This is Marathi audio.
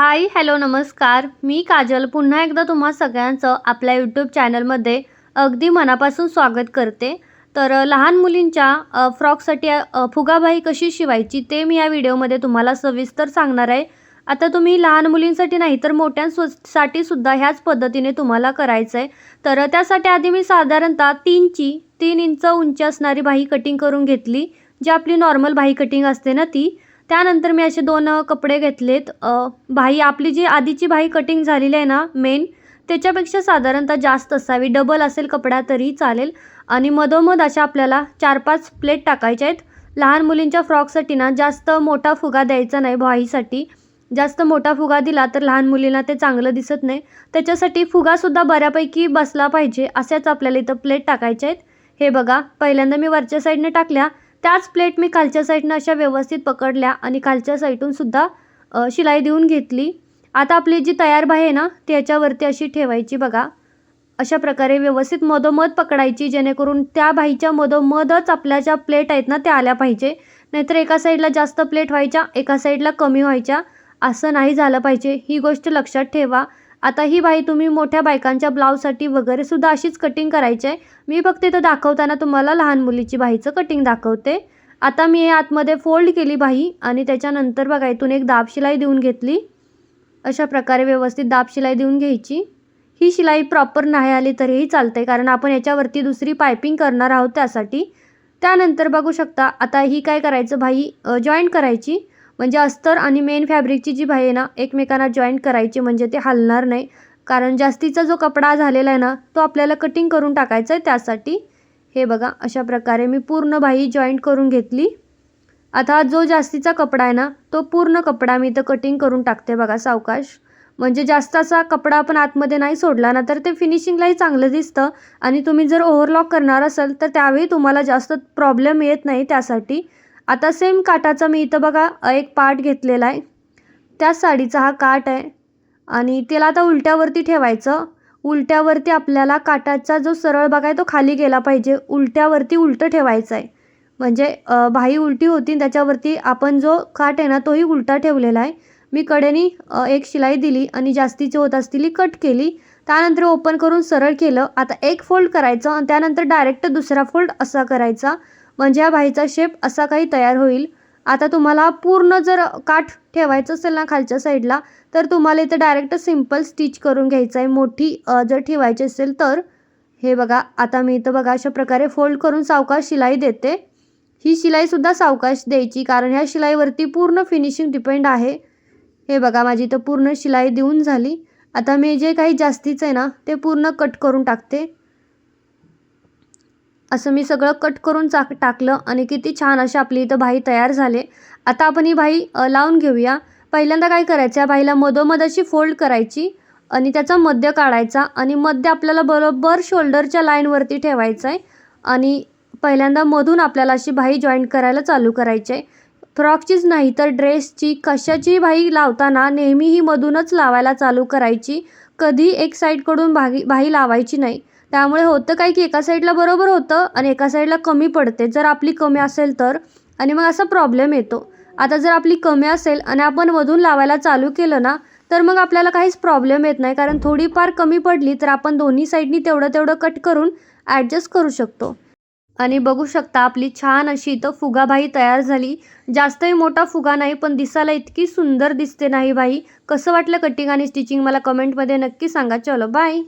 हाय हॅलो नमस्कार. मी काजल. पुन्हा एकदा तुम्हा सगळ्यांचं आपल्या यूट्यूब चॅनलमध्ये अगदी मनापासून स्वागत करते. तर लहान मुलींच्या फ्रॉकसाठी फुगाबाई कशी शिवायची ते मी या व्हिडिओमध्ये तुम्हाला सविस्तर सांगणार आहे. आता तुम्ही लहान मुलींसाठी नाही तर मोठ्यांसाठी सुद्धा ह्याच पद्धतीने तुम्हाला करायचं आहे तर त्यासाठी आधी मी साधारणतः तीनची तीन इंच उंची असणारी बाही कटिंग करून घेतली. जी आपली नॉर्मल बाही कटिंग असते ना ती. त्यानंतर मी असे दोन कपडे घेतलेत. अ, बाही आपली जी आधीची बाही कटिंग झालेली आहे ना मेन त्याच्यापेक्षा साधारणतः जास्त असावी. डबल असेल कपडा तरी चालेल. आणि मधोमध अशा आपल्याला चार पाच प्लेट टाकायच्या आहेत. लहान मुलींच्या फ्रॉकसाठी ना जास्त मोठा फुगा द्यायचा नाही बाहीसाठी जास्त मोठा फुगा दिला तर लहान मुलींना ते चांगलं दिसत नाही. त्याच्यासाठी फुगासुद्धा बऱ्यापैकी बसला पाहिजे अशाच आपल्याला इथं प्लेट टाकायच्या आहेत. हे बघा पहिल्यांदा मी वरच्या साईडने टाकल्या. त्याच प्लेट मी खालच्या साईडनं अशा व्यवस्थित पकडल्या आणि खालच्या साईडून सुद्धा शिलाई देऊन घेतली. आता आपली जी तयार बाही आहे ना ती याच्यावरती अशी ठेवायची बघा. अशा प्रकारे व्यवस्थित मधोमध पकडायची जेणेकरून त्या बाहीच्या मधोमधच आपल्या ज्या प्लेट आहेत ना त्या आल्या पाहिजे. नाहीतर एका साईडला जास्त प्लेट व्हायच्या एका साईडला कमी व्हायच्या असं नाही झालं पाहिजे. ही गोष्ट लक्षात ठेवा. आता ही बाई तुम्ही मोठ्या बायकांच्या ब्लाऊजसाठी वगैरे सुद्धा अशीच कटिंग करायची आहे मी फक्त इथं दाखवताना तुम्हाला लहान मुलीची बाहीचं कटिंग दाखवते. आता मी हे आतमध्ये फोल्ड केली बाही आणि त्याच्यानंतर बघा इथून एक दाब शिलाई देऊन घेतली. अशा प्रकारे व्यवस्थित दाब शिलाई देऊन घ्यायची. ही शिलाई प्रॉपर नाही आली तरीही चालते कारण आपण याच्यावरती दुसरी पायपिंग करणार आहोत त्यासाठी. त्यानंतर बघू शकता आता ही काय करायचं भाई जॉईंट करायची. म्हणजे अस्तर आणि मेन फॅब्रिकची जी बाही आहे ना एकमेकांना जॉईंट करायची म्हणजे ते हलणार नाही. कारण जास्तीचा जो कपडा झालेला आहे ना तो आपल्याला कटिंग करून टाकायचा आहे त्यासाठी. हे बघा अशा प्रकारे मी पूर्ण बाही जॉईंट करून घेतली. आता जो जास्तीचा कपडा आहे ना तो पूर्ण कपडा मी इथं कटिंग करून टाकते बघा सावकाश. म्हणजे जास्त असा कपडा आपण आतमध्ये नाही सोडला ना तर ते फिनिशिंगलाही चांगलं दिसतं. आणि तुम्ही जर ओव्हरलॉक करणार असाल तर त्यावेळी तुम्हाला जास्त प्रॉब्लेम येत नाही त्यासाठी. आता सेम काटाचा मी इथं बघा एक पार्ट घेतलेला आहे. त्याच साडीचा हा काट आहे. आणि त्याला आता उलट्यावरती ठेवायचं. उलट्यावरती आपल्याला काटाचा जो सरळ बघाय आहे तो खाली गेला पाहिजे. उलट्यावरती उलटं ठेवायचं आहे. म्हणजे भाई उलटी होती त्याच्यावरती आपण जो काट आहे ना तोही उलटा ठेवलेला आहे. मी कडेनी एक शिलाई दिली आणि जास्तीची होत असतील कट केली. त्यानंतर ओपन करून सरळ केलं. आता एक फोल्ड करायचं आणि त्यानंतर डायरेक्ट दुसरा फोल्ड असा करायचा. म्हणजे या बाहीचा शेप असा काही तयार होईल. आता तुम्हाला पूर्ण जर काठ ठेवायचं असेल ना खालच्या साईडला तर तुम्हाला इथं डायरेक्ट सिंपल स्टिच करून घ्यायचं आहे मोठी जर ठेवायची असेल तर. हे बघा आता मी इथं बघा अशा प्रकारे फोल्ड करून सावकाश शिलाई देते. ही शिलाईसुद्धा सावकाश द्यायची कारण ह्या शिलाईवरती पूर्ण फिनिशिंग डिपेंड आहे. हे बघा माझी इथं पूर्ण शिलाई देऊन झाली. आता मी जे काही जास्तीचं आहे ना ते पूर्ण कट करून टाकते. असं मी सगळं कट करून चाक टाकलं आणि किती छान अशी आपली इथं भाई तयार झाले. आता आपण ही भाई लावून घेऊया. पहिल्यांदा काय करायचं भाईला मधोमध अशी फोल्ड करायची आणि त्याचा मध्य काढायचा आणि मध्य आपल्याला बरोबर शोल्डरच्या लाईनवरती ठेवायचं आहे आणि पहिल्यांदा मधून आपल्याला अशी भाई जॉईंट करायला चालू करायची आहे फ्रॉकचीच नाही तर ड्रेसची कशाची भाई लावताना नेहमी ही मधूनच लावायला चालू करायची. कधी एक साईडकडून भागी भाई लावायची नाही. त्यामुळे होतं काय की एका साईडला बरोबर होतं आणि एका साईडला कमी पडते. जर आपली कमी असेल तर आणि मग असा प्रॉब्लेम येतो. आता जर आपली कमी असेल आणि आपण मधून लावायला चालू केलं ना तर मग आपल्याला काहीच प्रॉब्लेम येत नाही. कारण थोडीफार कमी पडली तर आपण दोन्ही साईडनी तेवढं तेवढं कट करून ॲडजस्ट करू शकतो. आणि बघू शकता आपली छान अशी इथं फुगाबाई तयार झाली. जास्तही मोठा फुगा नाही पण दिसायला इतकी सुंदर दिसते नाही बाई. कसं वाटलं कटिंग आणि स्टिचिंग मला कमेंटमध्ये नक्की सांगा. चलो बाय